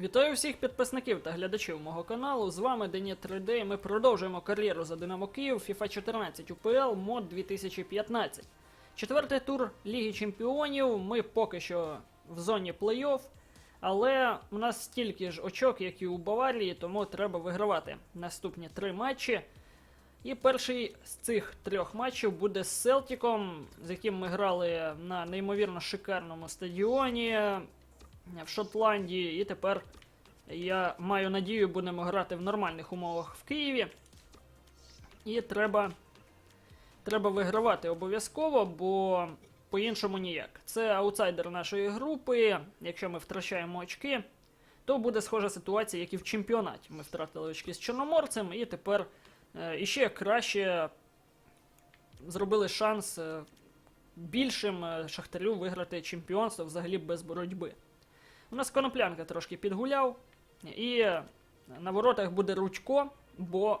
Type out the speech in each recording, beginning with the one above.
Вітаю всіх підписників та глядачів мого каналу. З вами Дені 3D. Ми продовжуємо кар'єру за Динамо Київ FIFA 14 UPL мод 2015. Четвертий тур Ліги Чемпіонів. Ми поки що в зоні плей-офф, але у нас стільки ж очок, як і у Баварії, тому треба вигравати наступні три матчі. І перший з цих трьох матчів буде з Селтіком, з яким ми грали на неймовірно шикарному стадіоні в Шотландії. І тепер я маю надію, будемо грати в нормальних умовах в Києві. І треба, треба вигравати обов'язково, бо по-іншому ніяк. Це аутсайдер нашої групи. Якщо ми втрачаємо очки, то буде схожа ситуація, як і в чемпіонаті. Ми втратили очки з Чорноморцем, і тепер е, іще краще зробили шанс е, більшим е, Шахтарю виграти чемпіонство взагалі без боротьби. У нас коноплянка трошки підгуляв, і на воротах буде Ручко, бо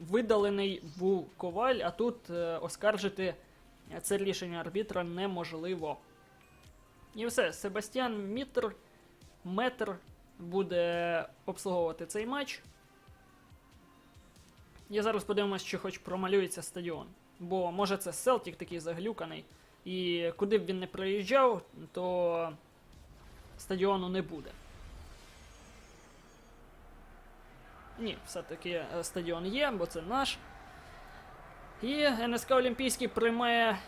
видалений був коваль, а тут е, оскаржити це рішення арбітра неможливо. І все, Себастьян Мітр, метр буде обслуговувати цей матч. І зараз подивимось, чи хоч промалюється стадіон. Бо може це Селтік такий заглюканий. І куди б він не приїжджав, то стадіону не буде. Ні, все-таки е, стадіон є, бо це наш. І НСК Олімпійський приймає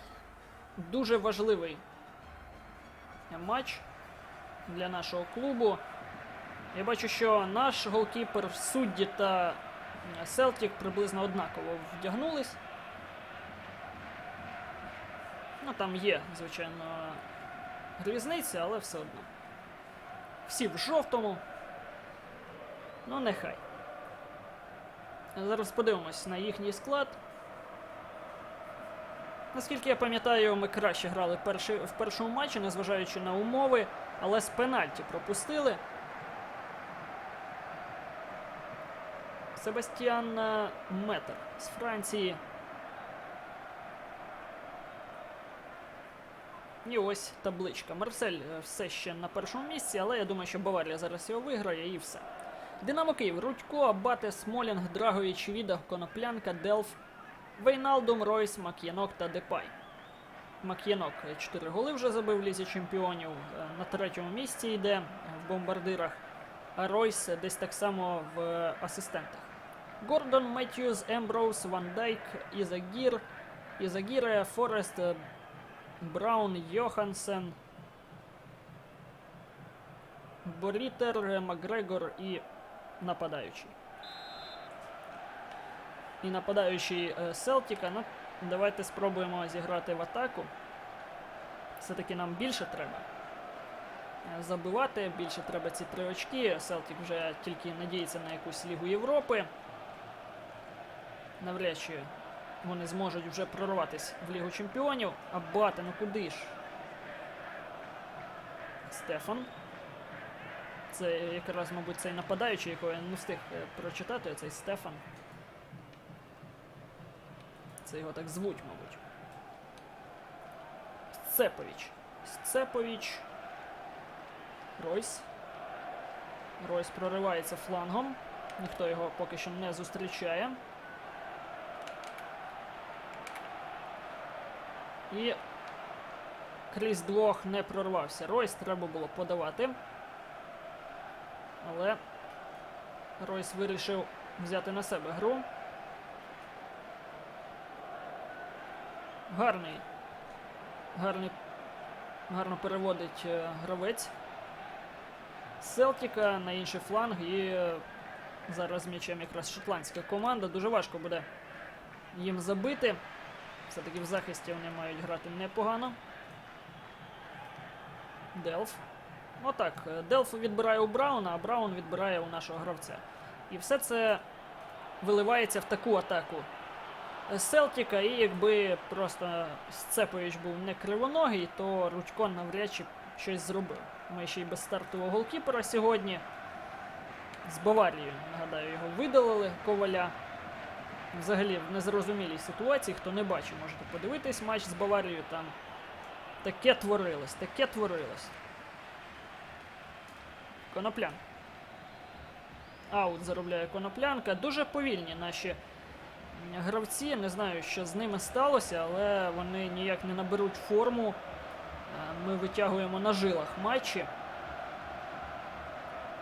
дуже важливий матч для нашого клубу. Я бачу, що наш голкіпер, судді та Селтік приблизно однаково вдягнулись. Ну, там є, звичайно, різниця, але все одно. Всі в жовтому. Ну, нехай. Зараз подивимось на їхній склад. Наскільки я пам'ятаю, ми краще грали перший, в першому матчі, незважаючи на умови, але з пенальті пропустили. Себастьян Метр з Франції. І ось табличка. Марсель е, все ще на першому місці, але я думаю, що Баварія зараз його виграє і все. Динамо Київ, Рудько, Абате, Смолінг, Драговіч, Віда, Коноплянка, Делф, Вейналдум, Ройс, Мак'янок та Депай. Мак'янок 4 голи вже забив в лізі чемпіонів. е, На третьому місці йде в бомбардирах. А Ройс десь так само в асистентах. Гордон, Меттьюз, Емброуз, Ван Дайк, Ізагір, Ізагіре, Форест, е, Браун, Йохансен, Борітер, Макгрегор і нападаючий. І нападаючий е, Селтіка. Ну, давайте спробуємо зіграти в атаку. Все-таки нам більше треба. е, Забивати, більше треба ці три очки. Селтік вже тільки надіється на якусь Лігу Європи. Навряд чи вони зможуть вже прорватися в Лігу Чемпіонів. А бати, ну куди ж? Стефан. Це якраз, мабуть, цей нападаючий, якого я не встиг е, прочитати, цей Стефан. Це його так звуть, мабуть. Сцепович. Сцепович. Ройс. Ройс проривається флангом. Ніхто його поки що не зустрічає. І крізь двох не прорвався. Ройс треба було подавати. Але Ройс вирішив взяти на себе гру. Гарний. Гарний. Гарно переводить е, гравець. Селтіка на інший фланг і е, зараз м'ячем якраз шотландська команда. Дуже важко буде їм забити. Все-таки в захисті вони мають грати непогано. Делф. Отак. Делф відбирає у Брауна, а Браун відбирає у нашого гравця. І все це виливається в таку атаку Селтіка, і якби просто Сцепович був не кривоногий, то Ручко навряд чи щось зробив. Ми ще й без стартового голкіпера сьогодні. З Баварією, нагадаю, його видалили коваля. Взагалі в незрозумілій ситуації, хто не бачив, можете подивитись матч з Баварією. Там таке творилось, таке творилось. Коноплян. Аут заробляє коноплянка. Дуже повільні наші гравці. Не знаю, що з ними сталося, але вони ніяк не наберуть форму. Е, Ми витягуємо на жилах матчі.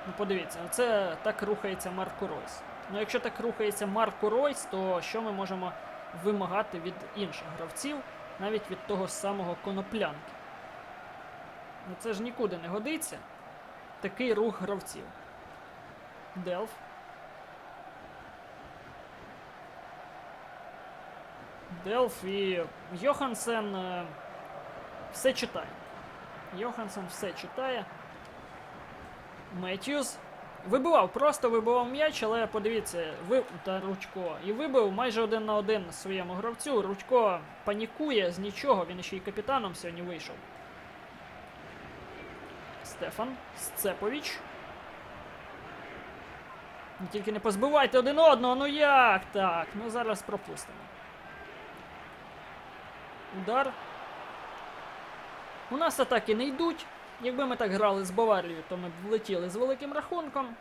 Ну, подивіться, це так рухається Марко Ройс. Ну, якщо так рухається Марко Ройс, то що ми можемо вимагати від інших гравців, навіть від того самого коноплянки? Ну це ж нікуди не годиться. Такий рух гравців. Делф. Делф і Йохансен е, все читає. Йохансен все читає. Меттьюз вибивав, просто вибивав м'яч, але подивіться, ви та Ручко. І вибив майже один на один своєму гравцю. Ручко панікує з нічого, він ще й капітаном сьогодні вийшов. Стефан Сцепович. Ну, Тільки не позбивайте один одного, ну як так? Ну зараз пропустимо. Удар. У нас атаки не йдуть. Якби ми так грали з Баварією, то ми б влетіли з великим рахунком.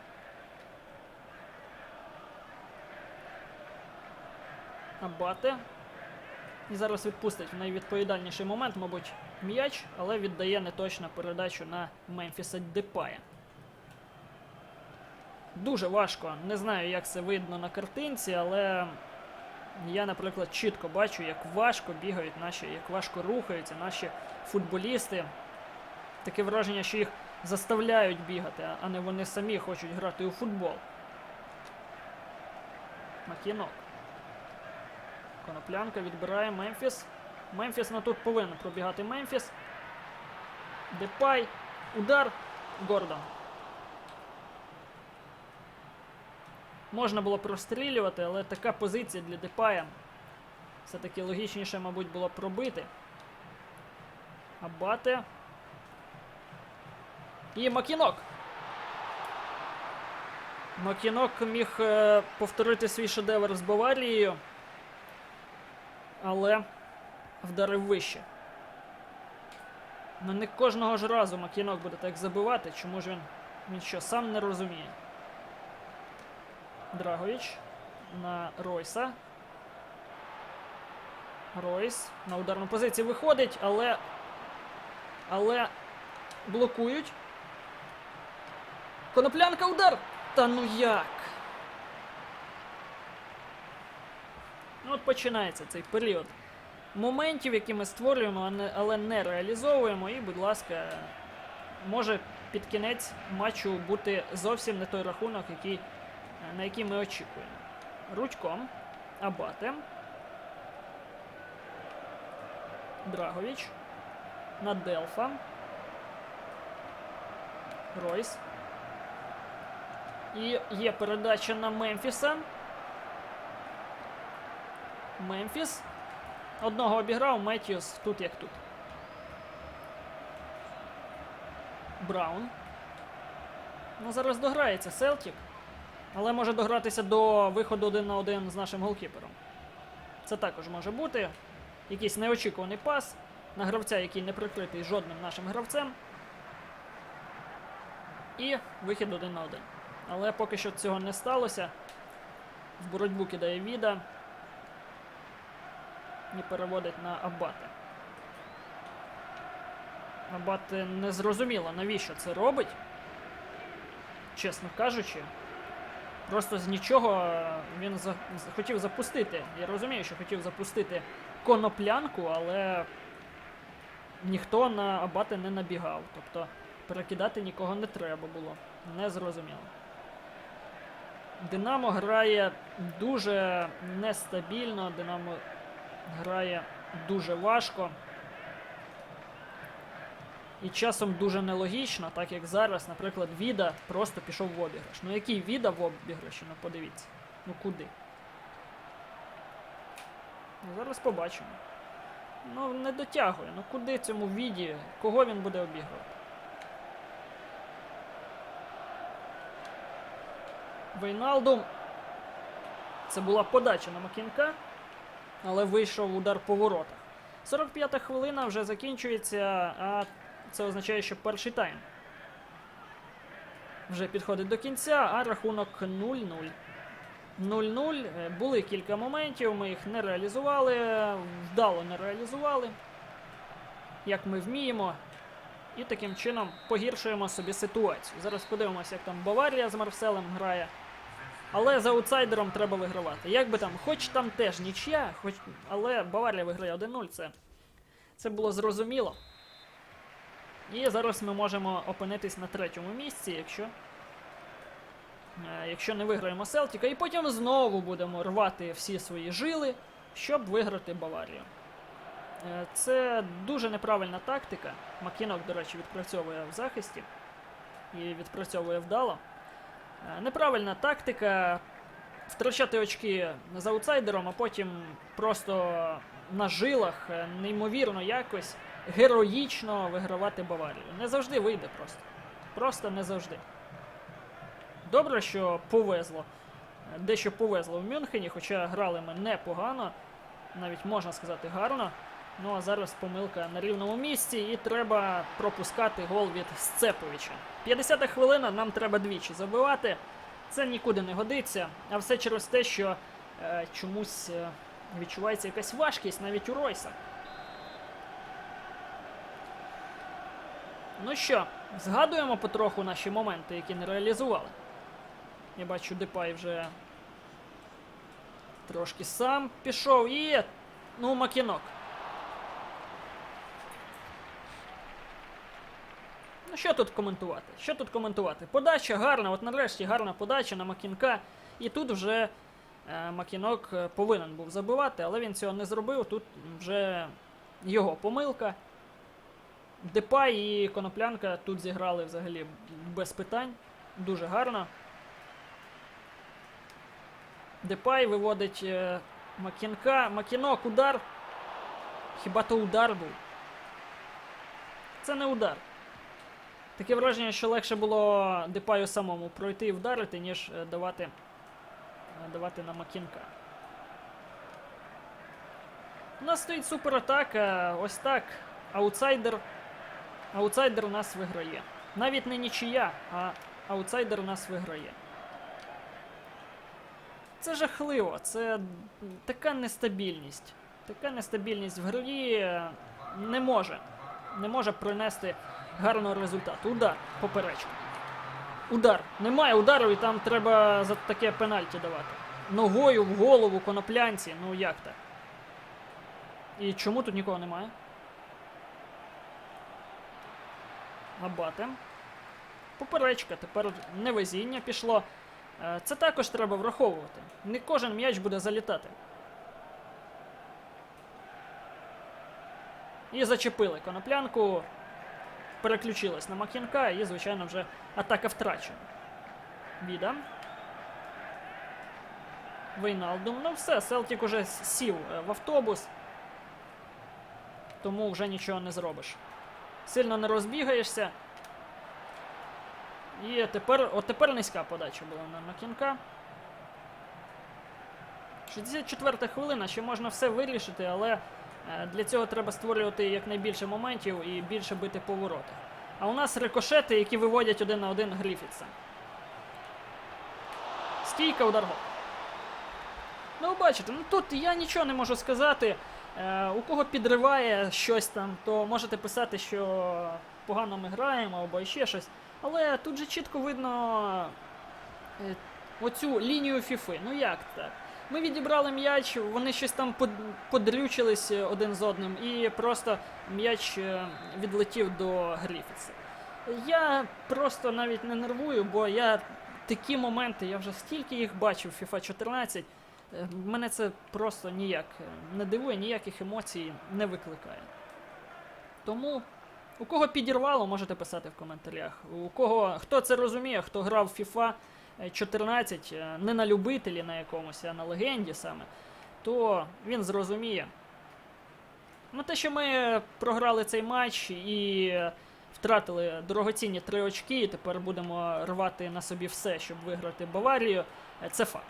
Абате. І зараз відпустить в найвідповідальніший момент, мабуть, м'яч, але віддає неточну передачу на Мемфіса Депая. Дуже важко. Не знаю, як це видно на картинці, але я, наприклад, чітко бачу, як важко бігають наші, як важко рухаються наші футболісти. Таке враження, що їх заставляють бігати, а не вони самі хочуть грати у футбол. Макінок. Коноплянка відбирає Мемфіс. Мемфіс на тут повинен пробігати Мемфіс. Депай. Удар. Гордон. Можна було прострілювати, але така позиція для Депая. Все-таки логічніше, мабуть, було пробити. Абате. І Макінок. Макінок міг е, повторити свій шедевр з Баварією, але вдарив вище. Ну не кожного ж разу Макінок буде так забивати, чому ж він, він що, сам не розуміє. Драгович на Ройса. Ройс на ударну позицію виходить, але. Але блокують. Коноплянка удар! Та ну як? Ну от починається цей період моментів, які ми створюємо, але не реалізовуємо. І, будь ласка, може під кінець матчу бути зовсім не той рахунок, який, на який ми очікуємо. Ручком. Абате. Драгович. На Делфа. Ройс. І є передача на Мемфіса. Мемфіс. Одного обіграв Меттіус тут як тут. Браун. Ну, зараз дограється Селтік. Але може догратися до виходу один на один з нашим голкіпером. Це також може бути. Якийсь неочікуваний пас на гравця, який не прикритий жодним нашим гравцем. І вихід один на один. Але поки що цього не сталося. В боротьбу кидає Віда і переводить на Абате. Абате не зрозуміло, навіщо це робить. Чесно кажучи. Просто з нічого він за... хотів запустити. Я розумію, що хотів запустити коноплянку, але ніхто на Абате не набігав. Тобто перекидати нікого не треба було. Не зрозуміло. Динамо грає дуже нестабільно, Динамо грає дуже важко. І часом дуже нелогічно, так як зараз, наприклад, Віда просто пішов в обіграш. Ну який Віда в обіграші? Ну подивіться. Ну куди? Ну, зараз побачимо. Ну, не дотягує. Ну куди цьому віді? Кого він буде обігрувати? Вейналдум. Це була подача на Макінка, але вийшов удар по воротах. 45-та хвилина вже закінчується, а це означає, що перший тайм вже підходить до кінця, а рахунок 0-0. 0-0. Е, Були кілька моментів, ми їх не реалізували, вдало не реалізували, як ми вміємо. І таким чином погіршуємо собі ситуацію. Зараз подивимося, як там Баварія з Марселем грає. Але за аутсайдером треба вигравати. Як би там, хоч там теж нічия, хоч... але Баварія виграє 1-0, це, це було зрозуміло. І зараз ми можемо опинитись на третьому місці, якщо, е, якщо не виграємо Селтіка. І потім знову будемо рвати всі свої жили, щоб виграти Баварію. Е, Це дуже неправильна тактика. Макінок, до речі, відпрацьовує в захисті і відпрацьовує вдало. Е, Неправильна тактика втрачати очки з аутсайдером, а потім просто на жилах е, неймовірно якось героїчно вигравати Баварію. Не завжди вийде просто. Просто не завжди. Добре, що повезло. Дещо повезло в Мюнхені, хоча грали ми непогано, навіть можна сказати гарно. Ну а зараз помилка на рівному місці, і треба пропускати гол від Сцеповича. 50-та хвилина, нам треба двічі забивати. Це нікуди не годиться, а все через те, що е, чомусь е, відчувається якась важкість навіть у Ройса. Ну що, згадуємо потроху наші моменти, які не реалізували. Я бачу, Депай вже трошки сам пішов і. Ну, макінок. Ну, що тут коментувати? Що тут коментувати? Подача гарна, от нарешті гарна подача на Макінка. І тут вже е, Макінок е, повинен був забивати, але він цього не зробив. Тут вже його помилка. Депай і Коноплянка тут зіграли взагалі без питань. Дуже гарно. Депай виводить е, Макінка. Макінок, удар. Хіба то удар був? Це не удар. Таке враження, що легше було Депаю самому пройти і вдарити, ніж е, давати, е, давати на Макінка. У нас стоїть суператака. Ось так. Аутсайдер. Аутсайдер нас виграє. Навіть не нічия, а аутсайдер нас виграє. Це жахливо, це така нестабільність. Така нестабільність в грі е, не може. Не може принести гарного результату. Удар поперечку. Удар. Немає удару, і там треба за таке пенальті давати. Ногою в голову коноплянці. Ну як так? І чому тут нікого немає? Абате. Поперечка, тепер невезіння пішло. Е, Це також треба враховувати. Не кожен м'яч буде залітати. І зачепили коноплянку. Переключилась на Макінка і, звичайно, вже атака втрачена. Віда. Вейналдум. Ну все, Селтік уже сів е, в автобус. Тому вже нічого не зробиш. Сильно не розбігаєшся. І тепер, от тепер низька подача була на Макінка. 64 хвилина, ще можна все вирішити, але для цього треба створювати якнайбільше моментів і більше бити по воротах. А у нас рикошети, які виводять один на один Гріфітса. Стійка удар гол. Ну, бачите, ну тут я нічого не можу сказати. Е, у кого підриває щось там, то можете писати, що погано ми граємо або ще щось. Але тут же чітко видно е, оцю лінію Фіфи. Ну як так? Ми відібрали м'яч, вони щось там под- подрючились е, один з одним, і просто м'яч е, відлетів до Гріфітса. Я просто навіть не нервую, бо я такі моменти, я вже стільки їх бачив в FIFA 14. е, Мене це просто ніяк не дивує, ніяких емоцій не викликає. Тому, у кого підірвало, можете писати в коментарях. У кого хто це розуміє, хто грав в FIFA 14 е, не на любителі на якомусь, а на легенді саме, то він зрозуміє. Ну, те, що ми програли цей матч і втратили дорогоцінні три очки, і тепер будемо рвати на собі все, щоб виграти Баварію, е, це факт.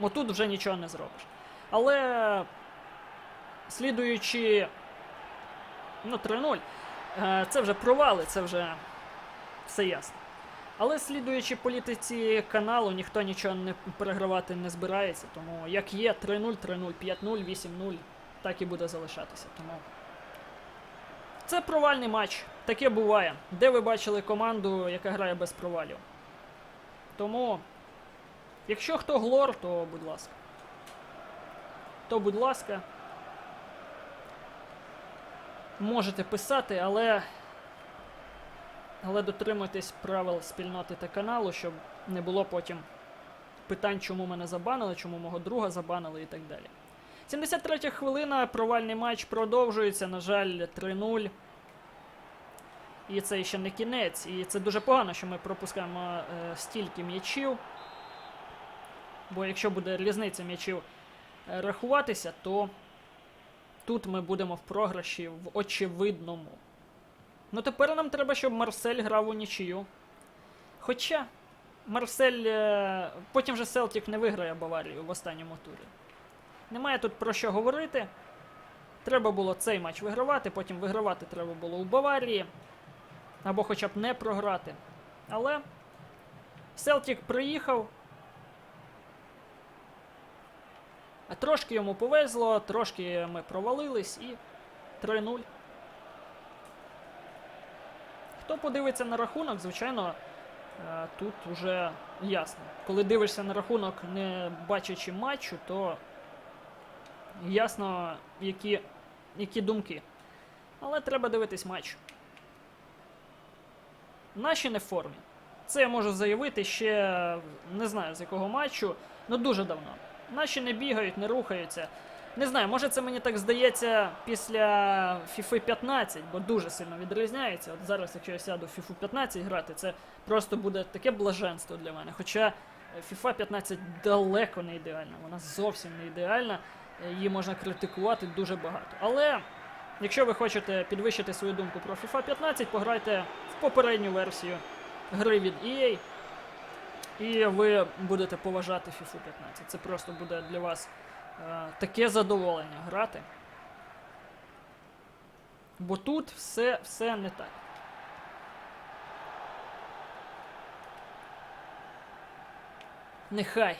Отут вже нічого не зробиш. Але слідуючи ну, 3-0, е, це вже провали, це вже все ясно. Але слідуючи політиці каналу, ніхто нічого не перегравати не збирається. Тому як є 3-0, 3-0, 5-0, 8-0, так і буде залишатися. Тому це провальний матч. Таке буває. Де ви бачили команду, яка грає без провалів? Тому, якщо хто глор, то будь ласка. То будь ласка. Можете писати, але. Але дотримуйтесь правил спільноти та каналу, щоб не було потім питань, чому мене забанили, чому мого друга забанили і так далі. 73 хвилина, провальний матч продовжується. На жаль, 3-0. І це ще не кінець. І це дуже погано, що ми пропускаємо е, стільки м'ячів. Бо якщо буде різниця м'ячів е, рахуватися, то тут ми будемо в програші в очевидному. Ну тепер нам треба, щоб Марсель грав у нічию. Хоча Марсель. е, Потім же Селтік не виграє Баварію в останньому турі. Немає тут про що говорити. Треба було цей матч вигравати, потім вигравати треба було у Баварії. Або хоча б не програти. Але Селтік приїхав. Трошки йому повезло, трошки ми провалились і 3-0. Хто подивиться на рахунок, звичайно, е, тут вже ясно. Коли дивишся на рахунок, не бачачи матчу, то ясно, які, які думки. Але треба дивитись матч. Наші не в формі. Це я можу заявити ще не знаю з якого матчу, ну дуже давно. Наші не бігають, не рухаються. Не знаю, може це мені так здається після FIFA 15, бо дуже сильно відрізняється. От зараз, якщо я сяду в FIFA 15 грати, це просто буде таке блаженство для мене. Хоча FIFA 15 далеко не ідеальна, вона зовсім не ідеальна, її можна критикувати дуже багато. Але якщо ви хочете підвищити свою думку про FIFA 15, пограйте в попередню версію гри від EA. І ви будете поважати FIFA 15. Це просто буде для вас таке задоволення грати. Бо тут все, все не так. Нехай.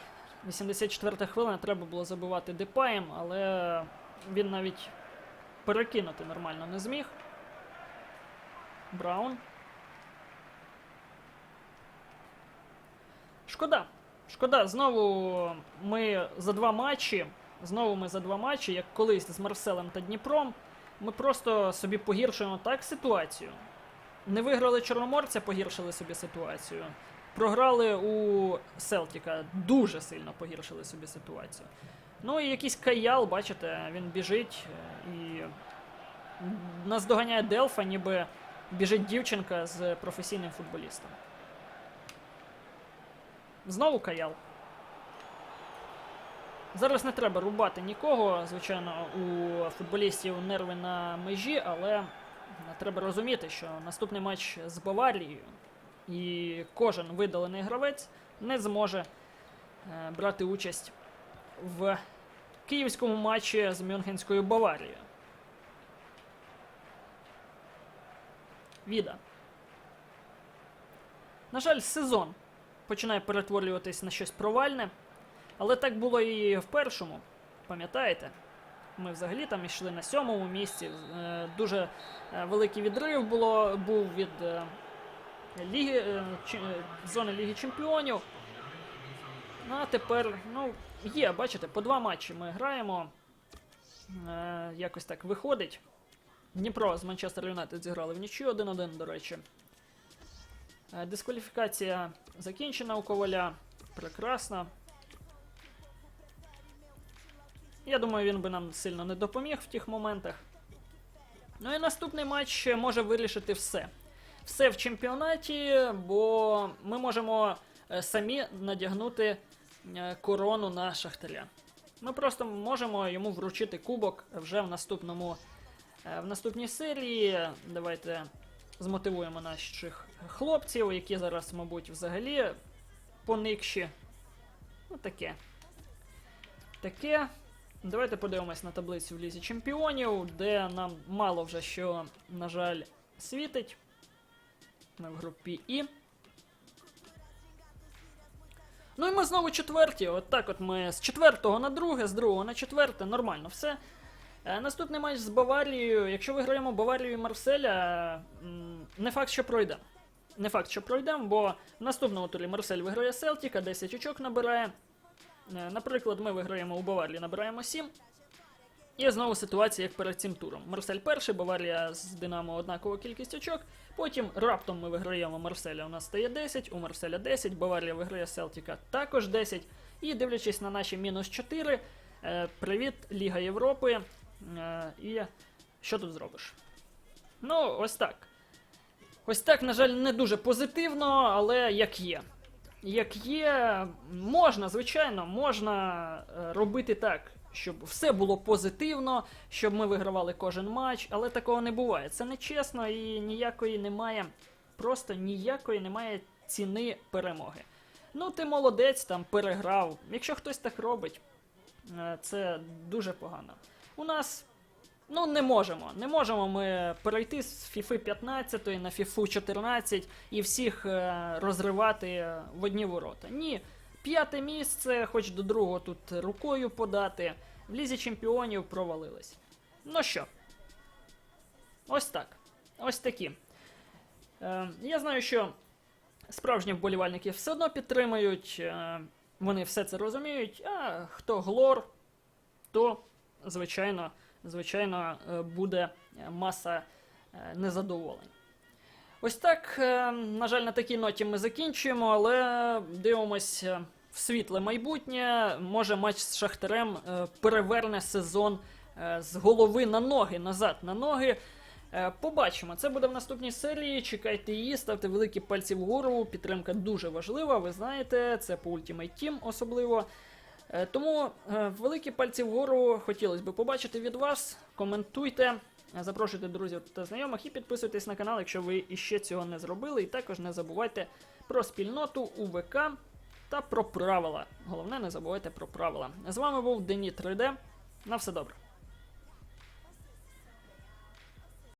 84 хвилина треба було забивати Депаєм, але він навіть перекинути нормально не зміг. Браун. Шкода. Шкода, знову ми за два матчі. Знову ми за два матчі, як колись з Марселем та Дніпром. Ми просто собі погіршуємо так ситуацію. Не виграли Чорноморця, погіршили собі ситуацію. Програли у Селтіка, дуже сильно погіршили собі ситуацію. Ну і якийсь каял, бачите, він біжить е, і нас доганяє Делфа, ніби біжить дівчинка з професійним футболістом. Знову каял. Зараз не треба рубати нікого. Звичайно, у футболістів нерви на межі, але треба розуміти, що наступний матч з Баварією і кожен видалений гравець не зможе е, брати участь в київському матчі з Мюнхенською Баварією. Віда. На жаль, сезон починає перетворюватись на щось провальне. Але так було і в першому, пам'ятаєте? Ми взагалі там йшли на сьомому місці. Е, Дуже е, великий відрив було, був від е, ліги, зони Ліги Чемпіонів. Ну а тепер, ну, є, бачите, по два матчі ми граємо. Якось так виходить. Дніпро з Манчестер Юнайтед зіграли в нічию 1-1, до речі. Дискваліфікація закінчена у коваля. Прекрасно. Я думаю, він би нам сильно не допоміг в тих моментах. Ну і наступний матч може вирішити все. Все в чемпіонаті, бо ми можемо е, самі надягнути е, корону на Шахтаря. Ми просто можемо йому вручити кубок вже в наступному е, в наступній серії. Давайте змотивуємо наших хлопців, які зараз, мабуть, взагалі поникші. Ну таке. Таке. Давайте подивимось на таблицю в Лізі Чемпіонів, де нам мало вже що, на жаль, світить. Ми в групі І. Ну і ми знову четверті. От так от ми з четвертого на друге, з другого на четверте, нормально все. Е, Наступний матч з Баварією. Якщо виграємо Баварію і Марселя, не факт, що пройдемо. Не факт, що пройдемо, бо в наступному турі Марсель виграє Селтіка, 10 очок набирає. Е, Наприклад, ми виграємо у Баварії, набираємо 7. І знову ситуація, як перед цим туром. Марсель перший, Баварія з Динамо однакова кількість очок. Потім раптом ми виграємо Марселя, у нас стає 10, у Марселя 10, Баварія виграє Селтіка також 10. І дивлячись на наші мінус 4, е, привіт, Ліга Європи. Е, і що тут зробиш? Ну, ось так. Ось так, на жаль, не дуже позитивно, але як є. Як є, можна, звичайно, можна е, робити так, щоб все було позитивно, щоб ми вигравали кожен матч, але такого не буває. Це нечесно і ніякої немає, просто ніякої немає ціни перемоги. Ну, ти молодець, там переграв. Якщо хтось так робить, е, це дуже погано. У нас Ну, не можемо. Не можемо ми перейти з FIFA 15 на FIFA 14 і всіх е, розривати в одні ворота. Ні. П'яте місце, хоч до другого тут рукою подати. В лізі чемпіонів провалились. Ну що? Ось так. Ось такі. Е, я знаю, що справжні вболівальники все одно підтримують. Е, вони все це розуміють. А хто глор, то, звичайно звичайно, е, буде маса е, незадоволень. Ось так, е, на жаль, на такій ноті ми закінчуємо, але дивимося в світле майбутнє. Може, матч з Шахтарем переверне сезон з голови на ноги, назад на ноги. Побачимо. Це буде в наступній серії. Чекайте її, ставте великі пальці вгору. Підтримка дуже важлива, ви знаєте, це по Ultimate Team особливо. Е, Тому е, великі пальці вгору хотілося б побачити від вас. Коментуйте, е, запрошуйте друзів та знайомих і підписуйтесь на канал, якщо ви іще цього не зробили. І також не забувайте про спільноту УВК та про правила. Головне, не забувайте про правила. З вами був Дені 3D. На все добре.